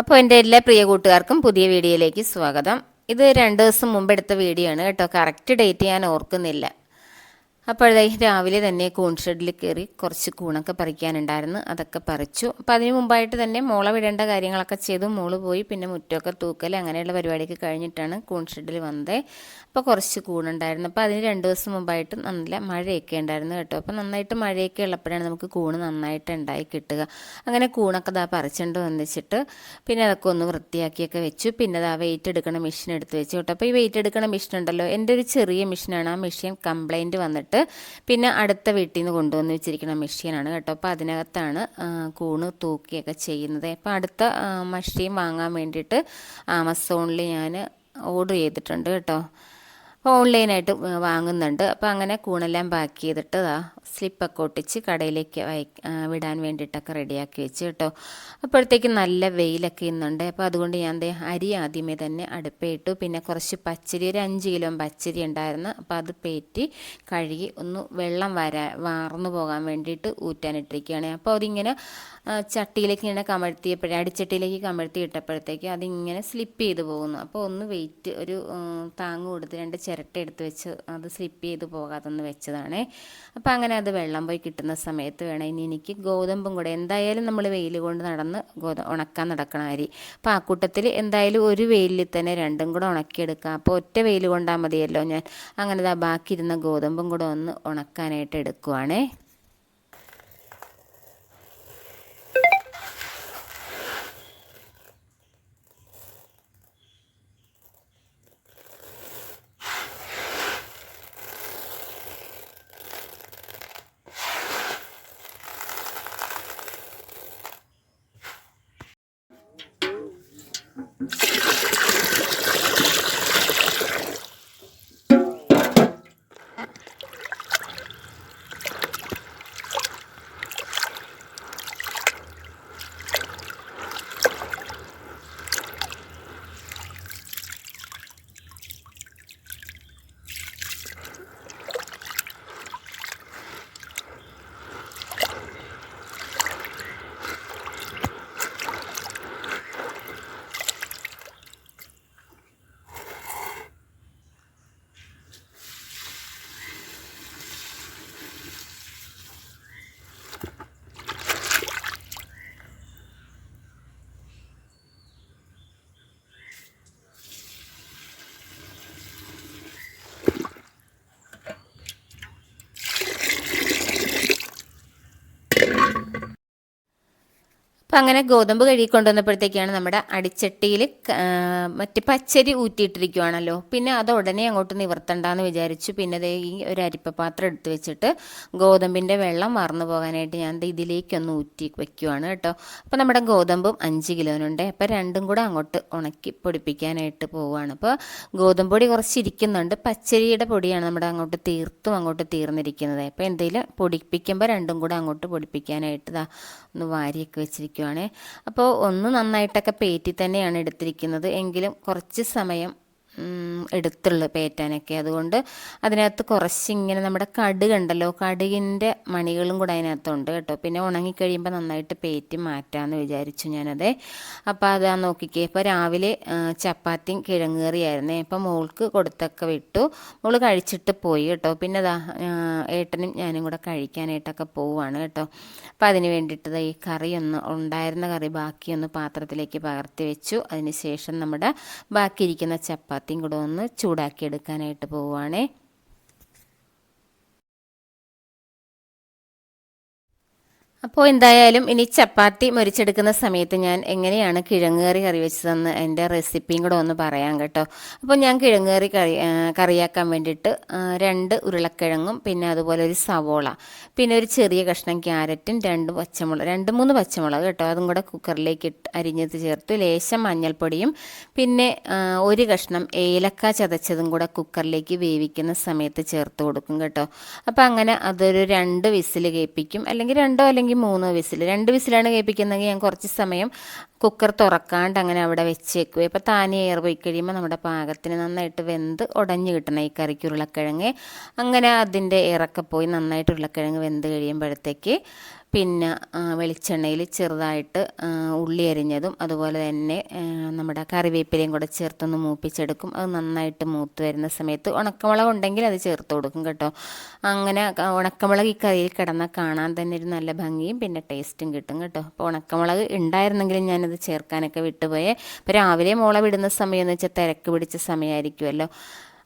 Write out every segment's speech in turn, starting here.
അപ്പോൾ എന്റെ എല്ലാ പ്രിയ കൂട്ടുകാർക്കും പുതിയ വീഡിയോയിലേക്ക് സ്വാഗതം. ഇത് രണ്ട് ദിവസം മുമ്പ് എടുത്ത വീഡിയോ ആണ് കേട്ടോ. കറക്റ്റ് ഡേറ്റ് ഞാൻ ഓർക്കുന്നില്ല. അപ്പോഴേ രാവിലെ തന്നെ കൂൺ ഷെഡിൽ കയറി കുറച്ച് കൂണൊക്കെ പറിക്കാനുണ്ടായിരുന്നു. അതൊക്കെ പറിച്ചു. അപ്പോൾ അതിന് മുമ്പായിട്ട് തന്നെ മോളെ വിടേണ്ട കാര്യങ്ങളൊക്കെ ചെയ്തു. മോൾ പോയി. പിന്നെ മുറ്റമൊക്കെ തൂക്കൽ അങ്ങനെയുള്ള പരിപാടിയൊക്കെ കഴിഞ്ഞിട്ടാണ് കൂൺ ഷെഡിൽ വന്നത് അപ്പോൾ കുറച്ച് കൂണുണ്ടായിരുന്നു. അപ്പോൾ അതിന് രണ്ട് ദിവസം മുമ്പായിട്ട് നല്ല മഴയൊക്കെ ഉണ്ടായിരുന്നു കേട്ടോ. അപ്പോൾ നന്നായിട്ട് മഴയൊക്കെ ഉള്ളപ്പോഴാണ് നമുക്ക് കൂണ് നന്നായിട്ട് ഉണ്ടായി കിട്ടുക. അങ്ങനെ കൂണൊക്കെ ദാ പറിച്ചുകൊണ്ട് വന്നിച്ചിട്ട് പിന്നെ അതൊക്കെ ഒന്ന് വൃത്തിയാക്കിയൊക്കെ വെച്ചു. പിന്നെ ദാ വെയിറ്റ് എടുക്കണ മെഷീൻ എടുത്ത് വെച്ചു കേട്ടോ. അപ്പോൾ ഈ വെയിറ്റ് എടുക്കണ മെഷീൻ ഉണ്ടല്ലോ. എന്റെ ഒരു ചെറിയ മെഷീനാണ്. ആ മെഷീൻ കംപ്ലൈന്റ് വന്നിട്ട് പിന്നെ അടുത്ത വീട്ടിൽ നിന്ന് കൊണ്ടുവന്ന് വെച്ചിരിക്കുന്ന മെഷീനാണ് കേട്ടോ. അപ്പോൾ അതിനകത്താണ് കൂണ് തൂക്കിയൊക്കെ ചെയ്യുന്നത്. അപ്പോൾ അടുത്ത മഷീൻ വാങ്ങാൻ വേണ്ടിയിട്ട് ആമസോണിൽ ഞാൻ ഓർഡർ ചെയ്തിട്ടുണ്ട് കേട്ടോ. ഓൺലൈനായിട്ട് വാങ്ങുന്നുണ്ട്. അപ്പോൾ അങ്ങനെ കൂണെല്ലാം പാക്ക് ചെയ്തിട്ട് സ്ലിപ്പൊക്കെ ഒട്ടിച്ച് കടയിലേക്ക് വിടാൻ വേണ്ടിയിട്ടൊക്കെ റെഡിയാക്കി വെച്ച് കേട്ടോ. അപ്പോഴത്തേക്ക് നല്ല വെയിലൊക്കെ ഇന്നുണ്ട്. അപ്പോൾ അതുകൊണ്ട് ഞാൻ ദേ അരി ആദ്യമേ തന്നെ അടുപ്പിട്ടു പിന്നെ കുറച്ച് പച്ചരി ഒരു അഞ്ച് കിലോ പച്ചരി ഉണ്ടായിരുന്നു. അപ്പോൾ അത് പേറ്റി കഴുകി ഒന്ന് വെള്ളം വരാ വാർന്നു പോകാൻ വേണ്ടിയിട്ട് ഊറ്റാനിട്ടിരിക്കുകയാണ്. അപ്പോൾ അതിങ്ങനെ ചട്ടിയിലേക്ക് ഇങ്ങനെ കമഴ്ത്തിയപ്പോഴേ അടിച്ചട്ടിയിലേക്ക് കമഴ്ത്തി ഇട്ടപ്പോഴത്തേക്ക് അതിങ്ങനെ സ്ലിപ്പ് ചെയ്ത് പോകുന്നു. അപ്പോൾ ഒന്ന് വെയിറ്റ് ഒരു താങ്ങ് കൊടുത്ത് രണ്ട് ചിരട്ട എടുത്ത് വെച്ച് അത് സ്ലിപ്പ് ചെയ്ത് പോകാതൊന്ന് വെച്ചതാണ്. അപ്പോൾ അങ്ങനെ അത് വെള്ളം പോയി കിട്ടുന്ന സമയത്ത് വേണം. ഇനി എനിക്ക് ഗോതമ്പും കൂടെ എന്തായാലും നമ്മൾ വെയിൽ കൊണ്ട് നടന്ന് ഗോത ഉണക്കാൻ നടക്കണ അരി. അപ്പോൾ ആ കൂട്ടത്തിൽ എന്തായാലും ഒരു വെയിലിൽ തന്നെ രണ്ടും കൂടെ ഉണക്കിയെടുക്കാം. അപ്പോൾ ഒറ്റ വെയിൽ കൊണ്ടാൽ മതിയല്ലോ ഞാൻ. അങ്ങനെ ബാക്കി ഇരുന്ന ഗോതമ്പും കൂടെ ഒന്ന് ഉണക്കാനായിട്ട് എടുക്കുവാണേ. അപ്പം അങ്ങനെ ഗോതമ്പ് കഴുകി കൊണ്ടുവന്നപ്പോഴത്തേക്കാണ് നമ്മുടെ അടിച്ചട്ടിയിൽ മറ്റേ പച്ചരി ഊറ്റിയിട്ടിരിക്കുവാണല്ലോ. പിന്നെ അത് ഉടനെ അങ്ങോട്ട് നിവർത്തണ്ടെന്ന് വിചാരിച്ചു. പിന്നെ ദേ ഈ ഒരു അരിപ്പ പാത്രം എടുത്ത് വെച്ചിട്ട് ഗോതമ്പിന്റെ വെള്ളം മറന്നു പോകാനായിട്ട് ഞാൻ ഇതിലേക്കൊന്ന് ഊറ്റി വെക്കുവാണ് കേട്ടോ. അപ്പോൾ നമ്മുടെ ഗോതമ്പും അഞ്ച് കിലോനുണ്ട്. അപ്പോൾ രണ്ടും കൂടെ അങ്ങോട്ട് ഉണക്കി പൊടിപ്പിക്കാനായിട്ട് പോവുകയാണ്. അപ്പോൾ ഗോതമ്പ് പൊടി കുറച്ച് ഇരിക്കുന്നുണ്ട് പച്ചരിയുടെ പൊടിയാണ് നമ്മുടെ അങ്ങോട്ട് തീർത്തും അങ്ങോട്ട് തീർന്നിരിക്കുന്നത്. അപ്പോൾ എന്തെങ്കിലും പൊടിപ്പിക്കുമ്പോൾ രണ്ടും കൂടെ അങ്ങോട്ട് പൊടിപ്പിക്കാനായിട്ട് ഒന്ന് വാരിയൊക്കെ വെച്ചിരിക്കുവാണേ അപ്പോൾ ഒന്ന് നന്നായിട്ടൊക്കെ പേറ്റി തന്നെയാണ് എടുത്തിരിക്കുന്നത്. എങ്കിലും കുറച്ച് സമയം എടുത്തുള്ളൂ പേറ്റാനൊക്കെ. അതുകൊണ്ട് അതിനകത്ത് കുറച്ചിങ്ങനെ നമ്മുടെ കടുക് ഉണ്ടല്ലോ കടുകിന്റെ മണികളും കൂടെ അതിനകത്തുണ്ട് കേട്ടോ. പിന്നെ ഉണങ്ങിക്കഴിയുമ്പോൾ നന്നായിട്ട് പേറ്റി മാറ്റാമെന്ന് വിചാരിച്ചു ഞാനത്. അപ്പോൾ അതാ നോക്കിക്കേ. ഇപ്പോൾ രാവിലെ ചപ്പാത്തിയും കിഴങ്ങ് കറിയായിരുന്നേ അപ്പോൾ മോൾക്ക് കൊടുത്തൊക്കെ വിട്ടു. മോൾ കഴിച്ചിട്ട് പോയി കേട്ടോ. പിന്നെ അതാ ഏട്ടനും ഞാനും കൂടെ കഴിക്കാനായിട്ടൊക്കെ പോവുകയാണ് കേട്ടോ. അപ്പോൾ അതിന് വേണ്ടിയിട്ട് ദാ ഈ കറി ഒന്ന് ഉണ്ടായിരുന്ന കറി ബാക്കിയൊന്ന് പാത്രത്തിലേക്ക് പകർത്തി വെച്ചു. അതിന് ശേഷം നമ്മുടെ ബാക്കി ഇരിക്കുന്ന ചപ്പാത്തിയും കൂടെ ഒന്ന് ചൂടാക്കി എടുക്കാനായിട്ട് പോവുകയാണേ അപ്പോൾ എന്തായാലും ഇനി ചപ്പാത്തി മുരിച്ചെടുക്കുന്ന സമയത്ത് ഞാൻ എങ്ങനെയാണ് കിഴങ്ങേറി കറി വെച്ചതെന്ന് എന്റെ റെസിപ്പിയും കൂടെ ഒന്ന് പറയാം കേട്ടോ. അപ്പോൾ ഞാൻ കിഴങ്ങേറി കറി കറിയാക്കാൻ വേണ്ടിയിട്ട് രണ്ട് ഉരുളക്കിഴങ്ങും പിന്നെ അതുപോലെ ഒരു സവോള പിന്നെ ഒരു ചെറിയ കഷ്ണം ക്യാരറ്റും രണ്ട് പച്ചമുളക് രണ്ട് മൂന്ന് പച്ചമുളക് കേട്ടോ. അതും കൂടെ കുക്കറിലേക്ക് ഇട്ട് അരിഞ്ഞത് ചേർത്തു ലേശം മഞ്ഞൾപ്പൊടിയും പിന്നെ ഒരു കഷ്ണം ഏലക്ക ചതച്ചതും കൂടെ കുക്കറിലേക്ക് വേവിക്കുന്ന സമയത്ത് ചേർത്ത് കൊടുക്കും കേട്ടോ. അപ്പോൾ അങ്ങനെ അതൊരു രണ്ട് വിസിൽ കേൾപ്പിക്കും അല്ലെങ്കിൽ രണ്ടോ അല്ലെങ്കിൽ മൂന്നോ വിസിൽ രണ്ട് വിസിലാണ് കേൾപ്പിക്കുന്നതെങ്കിൽ ഞാൻ കുറച്ച് സമയം കുക്കർ തുറക്കാണ്ട് അങ്ങനെ അവിടെ വെച്ചേക്കും ഇപ്പോൾ താനെ എയർ പോയി കഴിയുമ്പോൾ നമ്മുടെ പാകത്തിന് നന്നായിട്ട് വെന്ത് ഉടഞ്ഞു കിട്ടണം ഈ കറിക്ക് ഉരുളക്കിഴങ്ങ്. അങ്ങനെ അതിന്റെ ഏറൊക്കെ പോയി നന്നായിട്ട് ഉരുളക്കിഴങ്ങ് വെന്ത് കഴിയുമ്പോഴത്തേക്ക് പിന്നെ വെളിച്ചെണ്ണയിൽ ചെറുതായിട്ട് ഉള്ളി അരിഞ്ഞതും അതുപോലെ തന്നെ നമ്മുടെ കറിവേപ്പിലയും കൂടെ ചേർത്തൊന്ന് മൂപ്പിച്ചെടുക്കും. അത് നന്നായിട്ട് മൂത്ത് വരുന്ന സമയത്ത് ഉണക്കമുളക് ഉണ്ടെങ്കിൽ അത് ചേർത്ത് കൊടുക്കും കേട്ടോ. അങ്ങനെ ഉണക്കമുളക് ഈ കറിയിൽ കിടന്നാൽ കാണാൻ തന്നെ ഒരു നല്ല ഭംഗിയും പിന്നെ ടേസ്റ്റും കിട്ടും കേട്ടോ. അപ്പോൾ ഉണക്കമുളക് ഉണ്ടായിരുന്നെങ്കിലും ഞാനത് ചേർക്കാനൊക്കെ വിട്ടുപോയേ. അപ്പോൾ രാവിലെ മുള വിടുന്ന സമയം എന്ന് വെച്ചാൽ തിരക്ക് പിടിച്ച സമയമായിരിക്കുമല്ലോ.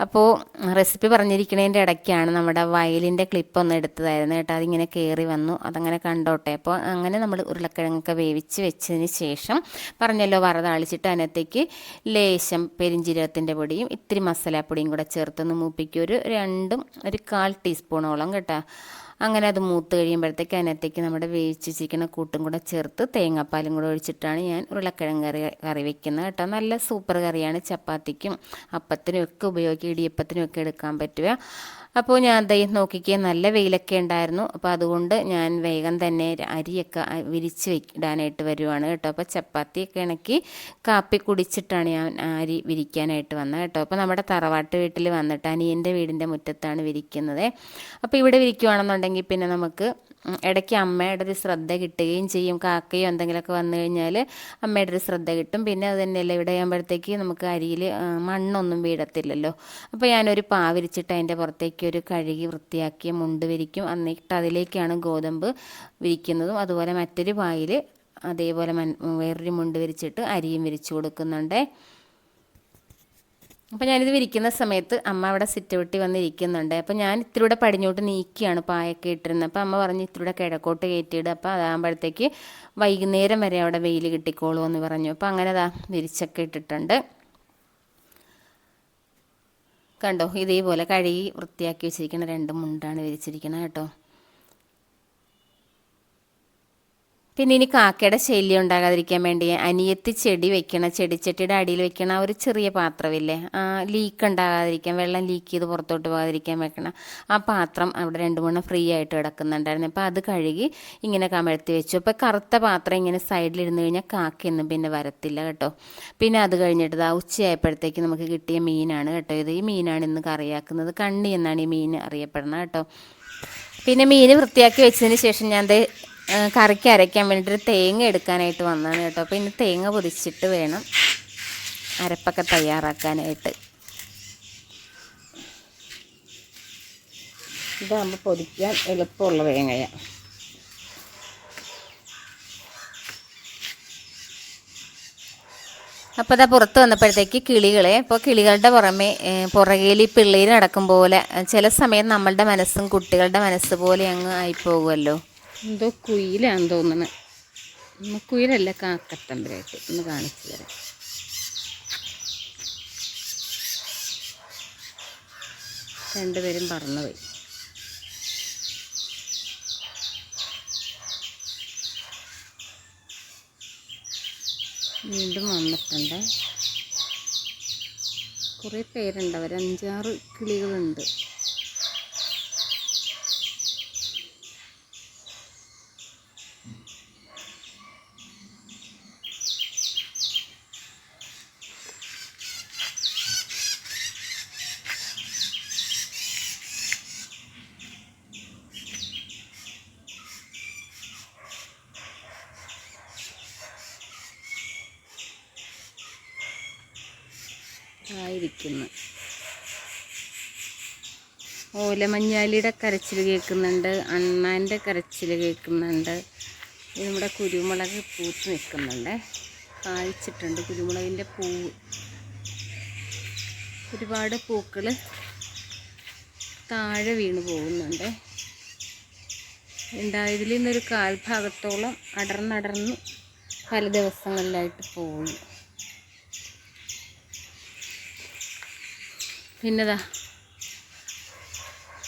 അപ്പോൾ റെസിപ്പി പറഞ്ഞിരിക്കുന്നതിന്റെ ഇടയ്ക്കാണ് നമ്മുടെ വയലിന്റെ ക്ലിപ്പ് ഒന്ന് എടുത്തതായിരുന്നു കേട്ടോ. അതിങ്ങനെ കയറി വന്നു. അതങ്ങനെ കണ്ടോട്ടെ. അപ്പോൾ അങ്ങനെ നമ്മൾ ഉരുളക്കിഴങ്ങൊക്കെ വേവിച്ച് വെച്ചതിന് ശേഷം പറഞ്ഞല്ലോ വറുതാളിച്ചിട്ട് അതിനകത്തേക്ക് ലേശം പെരിഞ്ചീരകത്തിന്റെ പൊടിയും ഇത്തിരി മസാലപ്പൊടിയും കൂടെ ചേർത്തൊന്ന് മൂപ്പിക്കും. ഒരു രണ്ടും ഒരു കാൽ ടീസ്പൂണോളം കേട്ടോ. അങ്ങനെ അത് മൂത്ത് കഴിയുമ്പോഴത്തേക്ക് അതിനകത്തേക്ക് നമ്മുടെ വേവിച്ചിരിക്കുന്ന വെച്ചിരിക്കുന്ന കൂട്ടും കൂടെ ചേർത്ത് തേങ്ങാപ്പാലും കൂടെ ഒഴിച്ചിട്ടാണ് ഞാൻ ഉരുളക്കിഴങ്ങ് കറി കറി വെക്കുന്നത് കേട്ടോ. നല്ല സൂപ്പർ കറിയാണ്. ചപ്പാത്തിക്കും അപ്പത്തിനും ഒക്കെ ഉപയോഗിക്കുക ഇടിയപ്പത്തിനും ഒക്കെ എടുക്കാൻ പറ്റുക. അപ്പോൾ ഞാൻ ദൈ നോക്കിക്കുക നല്ല വെയിലൊക്കെ ഉണ്ടായിരുന്നു. അപ്പോൾ അതുകൊണ്ട് ഞാൻ വേഗം തന്നെ അരിയൊക്കെ വിരിച്ച് വെക്കിടാനായിട്ട് വരുവാണ് കേട്ടോ. അപ്പോൾ ചപ്പാത്തിയൊക്കെ ഇണക്കി കാപ്പി കുടിച്ചിട്ടാണ് ഞാൻ അരി വിരിക്കാനായിട്ട് വന്നത് കേട്ടോ. അപ്പോൾ നമ്മുടെ തറവാട്ട് വീട്ടിൽ വന്നിട്ട് അനിയന്റെ വീടിന്റെ മുറ്റത്താണ് വിരിക്കുന്നത്. അപ്പോൾ ഇവിടെ വിരിക്കുവാണെന്നുണ്ടെങ്കിൽ പിന്നെ നമുക്ക് ഇടയ്ക്ക് അമ്മയുടെ ഒരു ശ്രദ്ധ കിട്ടുകയും ചെയ്യും. കാക്കയോ എന്തെങ്കിലുമൊക്കെ വന്നു കഴിഞ്ഞാൽ അമ്മയുടെ ഒരു ശ്രദ്ധ കിട്ടും. പിന്നെ അത് തന്നെയല്ല ഇവിടെ ആകുമ്പോഴത്തേക്ക് നമുക്ക് അരിയിൽ മണ്ണൊന്നും വീഴത്തില്ലല്ലോ. അപ്പോൾ ഞാനൊരു പാവിരിച്ചിട്ട് അതിന്റെ പുറത്തേക്ക് ഒരു കഴുകി വൃത്തിയാക്കിയ മുണ്ട് വിരിക്കും. എന്നിട്ട് അതിലേക്കാണ് ഗോതമ്പ് വിരിക്കുന്നതും. അതുപോലെ മറ്റൊരു പായിൽ അതേപോലെ മൻ വേറൊരു മുണ്ട് വിരിച്ചിട്ട് അരിയും വിരിച്ചു കൊടുക്കുന്നുണ്ട്. അപ്പോൾ ഞാനിത് വിരിക്കുന്ന സമയത്ത് അമ്മ അവിടെ സിറ്റൗട്ടി വന്നിരിക്കുന്നുണ്ട്. അപ്പോൾ ഞാൻ ഇത്തിലൂടെ പടിഞ്ഞോട്ട് നീക്കിയാണ് പായൊക്കെ ഇട്ടിരുന്നത്. അപ്പോൾ അമ്മ പറഞ്ഞ് ഇത്തിലൂടെ കിഴക്കോട്ട് കയറ്റിയിടുക അപ്പോൾ അതാകുമ്പോഴത്തേക്ക് വൈകുന്നേരം വരെ അവിടെ വെയിൽ കിട്ടിക്കോളൂ എന്ന് പറഞ്ഞു. അപ്പോൾ അങ്ങനെ അതാ വിരിച്ചൊക്കെ ഇട്ടിട്ടുണ്ട്. കണ്ടോ? ഇതേപോലെ കഴുകി വൃത്തിയാക്കി വെച്ചിരിക്കുന്ന രണ്ട് മുണ്ടാണ് വിരിച്ചിരിക്കുന്നത് കേട്ടോ. പിന്നെ ഇനി കാക്കയുടെ ശല്യം ഉണ്ടാകാതിരിക്കാൻ വേണ്ടി അനിയത്തി ചെടി വെക്കണം ചെടിച്ചട്ടിയുടെ അടിയിൽ വെക്കണ ഒരു ചെറിയ പാത്രമില്ലേ? ലീക്ക് ഉണ്ടാകാതിരിക്കാൻ വെള്ളം ലീക്ക് ചെയ്ത് പുറത്തോട്ട് പോകാതിരിക്കാൻ വെക്കണം ആ പാത്രം അവിടെ രണ്ട് മൂന്ന് ഫ്രീ ആയിട്ട് കിടക്കുന്നുണ്ടായിരുന്നു. അപ്പോൾ അത് കഴുകി ഇങ്ങനെ കമഴ്ത്തി വെച്ചു. അപ്പോൾ കറുത്ത പാത്രം ഇങ്ങനെ സൈഡിലിരുന്ന് കഴിഞ്ഞാൽ കാക്കയൊന്നും പിന്നെ വരത്തില്ല കേട്ടോ. പിന്നെ അത് കഴിഞ്ഞിട്ട് ആ ഉച്ചയായപ്പോഴത്തേക്ക് നമുക്ക് കിട്ടിയ മീനാണ് കേട്ടോ ഇത്. ഈ മീനാണ് ഇന്ന് കറിയാക്കുന്നത്. കണ്ണി എന്നാണ് ഈ മീൻ അറിയപ്പെടുന്നത് കേട്ടോ. പിന്നെ മീൻ വൃത്തിയാക്കി വെച്ചതിന് ശേഷം ഞാൻ കറിക്ക് അരയ്ക്കാൻ വേണ്ടിയിട്ട് തേങ്ങ എടുക്കാനായിട്ട് വന്നതാണ് കേട്ടോ. അപ്പോൾ ഇനി തേങ്ങ പൊതിച്ചിട്ട് വേണം അരപ്പൊക്കെ തയ്യാറാക്കാനായിട്ട്. ഇതാകുമ്പോൾ പൊതിക്കാൻ എളുപ്പമുള്ള തേങ്ങയാണ് അപ്പോൾ അതാ പുറത്ത് വന്നപ്പോഴത്തേക്ക് കിളികളെ ഇപ്പോൾ കിളികളുടെ പുറമെ പുറകേൽ പിള്ളേർ നടക്കും പോലെ ചില സമയം നമ്മളുടെ മനസ്സും കുട്ടികളുടെ മനസ്സ് പോലെ അങ്ങ് ആയിപ്പോകുമല്ലോ. എന്തോ കുയിലാന്ന് തോന്നുന്നു. കുയിലല്ല കാക്കത്തമ്പരായിട്ട് ഒന്ന് കാണിച്ചു തരാം. രണ്ടുപേരും പറന്നുപോയി. വീണ്ടും വന്നിട്ടുണ്ട്. കുറേ പേരുണ്ട്. അവർ അഞ്ചാറ് കിളികളുണ്ട്. ആയിരിക്കുന്നു ഓലമഞ്ഞാലിയുടെ കരച്ചിൽ കേൾക്കുന്നുണ്ട് അണ്ണാന്റെ കരച്ചിൽ കേൾക്കുന്നുണ്ട്. നമ്മുടെ കുരുമുളക് പൂത്ത് നിൽക്കുന്നുണ്ട്. കായ്ച്ചിട്ടുണ്ട്. കുരുമുളകിന്റെ പൂ ഒരുപാട് പൂക്കൾ താഴെ വീണ് പോകുന്നുണ്ട്. ഉണ്ടായതിൽ നിന്നൊരു കാൽഭാഗത്തോളം അടർന്നടർന്ന് പല ദിവസങ്ങളിലായിട്ട് പോയി. പിന്നെതാ.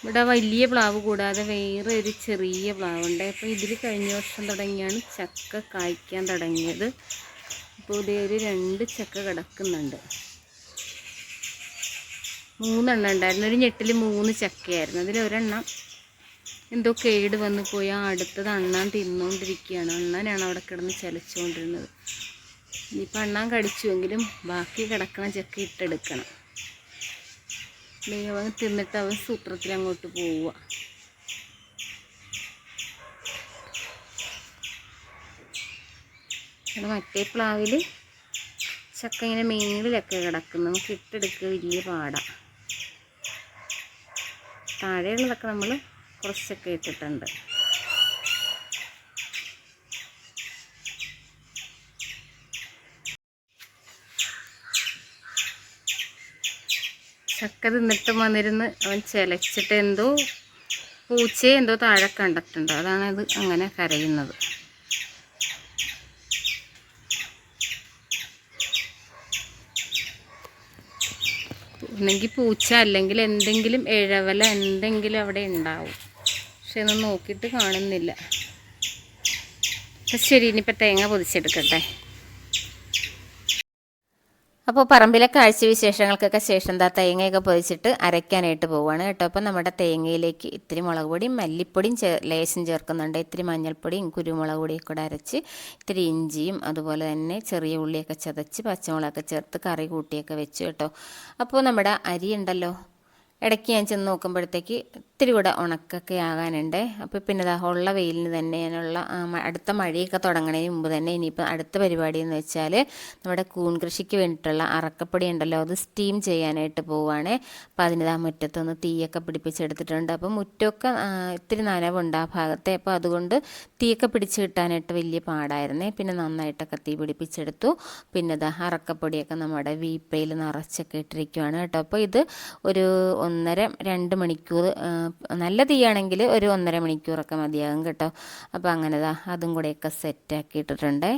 ഇവിടെ വലിയ പ്ലാവ് കൂടാതെ വേറെ ഒരു ചെറിയ പ്ലാവുണ്ട്. അപ്പോൾ ഇതിൽ കഴിഞ്ഞ വർഷം തുടങ്ങിയാണ് ചക്ക കായ്ക്കാൻ തുടങ്ങിയത്. ഇപ്പോൾ ഇതേ ഒരു രണ്ട് ചക്ക കിടക്കുന്നുണ്ട്. മൂന്നെണ്ണം ഉണ്ടായിരുന്നു. ഒരു ഞെട്ടിൽ മൂന്ന് ചക്കയായിരുന്നു. അതിൽ ഒരെണ്ണം എന്തോ കേട് വന്നു പോയി. ആ അടുത്തത് അണ്ണാൻ തിന്നുകൊണ്ടിരിക്കുകയാണ് അണ്ണാനാണ് അവിടെ കിടന്ന് ചലിച്ചുകൊണ്ടിരുന്നത് ഇനിയിപ്പോൾ അണ്ണാൻ കടിച്ചുവെങ്കിലും ബാക്കി കിടക്കണ ചക്ക ഇട്ടെടുക്കണം. അവൻ തിന്നിട്ട് അവൻ സൂത്രത്തിൽ അങ്ങോട്ട് പോവുക. മറ്റേ പ്ലാവിൽ ചക്ക ഇങ്ങനെ മേളിലൊക്കെ കിടക്കുന്നു. നമുക്ക് ഇട്ടെടുക്കുക വലിയ പാടാണ് താഴെയുള്ളതൊക്കെ നമ്മൾ കുറച്ചൊക്കെ ഇട്ടിട്ടുണ്ട്. ചക്ക തിന്നിട്ട് വന്നിരുന്ന് അവൻ ചിലച്ചിട്ട് എന്തോ പൂച്ചയെ എന്തോ താഴെ കണ്ടിട്ടുണ്ട്. അതാണ് അത് അങ്ങനെ കരയുന്നത്. ഒന്നെങ്കിൽ പൂച്ച അല്ലെങ്കിൽ എന്തെങ്കിലും ഇഴവല എന്തെങ്കിലും അവിടെ ഉണ്ടാവും. പക്ഷെ ഒന്നും നോക്കിയിട്ട് കാണുന്നില്ല. ശരി ഇനിയിപ്പോൾ തേങ്ങ പൊതിച്ചെടുക്കട്ടെ. അപ്പോൾ പറമ്പിലെ കാഴ്ചവിശേഷങ്ങൾക്കൊക്കെ ശേഷം എന്താ തേങ്ങയൊക്കെ പൊതിച്ചിട്ട് അരയ്ക്കാനായിട്ട് പോവുകയാണ് കേട്ടോ. അപ്പോൾ നമ്മുടെ തേങ്ങയിലേക്ക് ഇത്തിരി മുളക് പൊടിയും മല്ലിപ്പൊടിയും ചേ ലേശം ചേർക്കുന്നുണ്ട്. ഇത്തിരി മഞ്ഞൾപ്പൊടിയും കുരുമുളക് പൊടിയും കൂടെ അരച്ച് ഇത്തിരി ഇഞ്ചിയും അതുപോലെ തന്നെ ചെറിയ ഉള്ളിയൊക്കെ ചതച്ച് പച്ചമുളകൊക്കെ ചേർത്ത് കറി കൂട്ടിയൊക്കെ വെച്ചു കേട്ടോ. അപ്പോൾ നമ്മുടെ അരി ഉണ്ടല്ലോ ഇടയ്ക്ക് ഞാൻ ചെന്ന് നോക്കുമ്പോഴത്തേക്ക് ഇത്തിരി കൂടെ ഉണക്കൊക്കെ ആകാനുണ്ട്. അപ്പോൾ പിന്നെ ദാ ഉള്ള വെയിലിന് തന്നെ ഞാനുള്ള അടുത്ത മഴയൊക്കെ തുടങ്ങണതിന് മുമ്പ് തന്നെ ഇനിയിപ്പോൾ അടുത്ത പരിപാടി എന്ന് വെച്ചാൽ നമ്മുടെ കൂൺ കൃഷിക്ക് വേണ്ടിയിട്ടുള്ള അറക്കപ്പൊടി ഉണ്ടല്ലോ അത് സ്റ്റീം ചെയ്യാനായിട്ട് പോവുകയാണ് അപ്പോൾ അതിന് ദാ മുറ്റത്തൊന്ന് തീയൊക്കെ പിടിപ്പിച്ചെടുത്തിട്ടുണ്ട്. അപ്പോൾ മുറ്റമൊക്കെ ഇത്തിരി നനവുണ്ട് ആ ഭാഗത്തെ. അപ്പോൾ അതുകൊണ്ട് തീയൊക്കെ പിടിച്ച് കിട്ടാനായിട്ട് വലിയ പാടായിരുന്നേ. പിന്നെ നന്നായിട്ടൊക്കെ തീ പിടിപ്പിച്ചെടുത്തു. പിന്നെ ദാ അറക്കപ്പൊടിയൊക്കെ നമ്മുടെ വീപ്പയിൽ നിറച്ചൊക്കെ ഇട്ടിരിക്കുവാണ് കേട്ടോ. അപ്പോൾ ഇത് ഒരു ഒന്നര രണ്ട് മണിക്കൂർ നല്ല തീയാണെങ്കിൽ ഒരു ഒന്നര മണിക്കൂറൊക്കെ മതിയാകും കേട്ടോ. അപ്പോൾ അങ്ങനെ ദാ അതും കൂടെയൊക്കെ സെറ്റാക്കി ഇട്ടിട്ടുണ്ടേ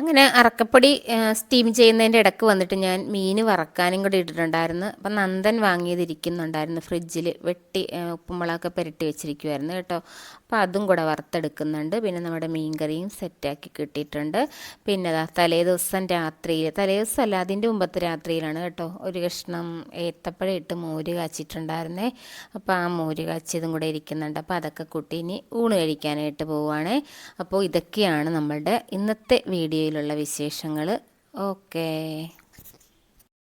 അങ്ങനെ അറക്കപ്പൊടി സ്റ്റീം ചെയ്യുന്നതിന്റെ ഇടയ്ക്ക് വന്നിട്ട് ഞാൻ മീൻ വറക്കാനും കൂടി ഇട്ടിട്ടുണ്ടായിരുന്നു. അപ്പം നന്ദൻ വാങ്ങിയതിരിക്കുന്നുണ്ടായിരുന്നു ഫ്രിഡ്ജിൽ വെട്ടി ഉപ്പുമുളകൊക്കെ പുരട്ടി വെച്ചിരിക്കുമായിരുന്നു കേട്ടോ. അപ്പോൾ അതും കൂടെ വറുത്തെടുക്കുന്നുണ്ട്. പിന്നെ നമ്മുടെ മീൻകറിയും സെറ്റാക്കി കിട്ടിയിട്ടുണ്ട്. പിന്നെ തലേ ദിവസം രാത്രിയിൽ തലേ ദിവസം അല്ല അതിന്റെ മുമ്പത്തെ രാത്രിയിലാണ് കേട്ടോ. ഒരു കഷ്ണം ഏത്തപ്പഴം ഇട്ട് മോര് കാച്ചിട്ടുണ്ടായിരുന്നേ. അപ്പോൾ ആ മോര് കാച്ചിയതും കൂടെ ഇരിക്കുന്നുണ്ട്. അപ്പോൾ അതൊക്കെ കൂട്ടി ഇനി ഊണ് കഴിക്കാനായിട്ട് പോവുകയാണേ അപ്പോൾ ഇതൊക്കെയാണ് നമ്മളുടെ ഇന്നത്തെ വീഡിയോയിലുള്ള വിശേഷങ്ങൾ ഓക്കേ.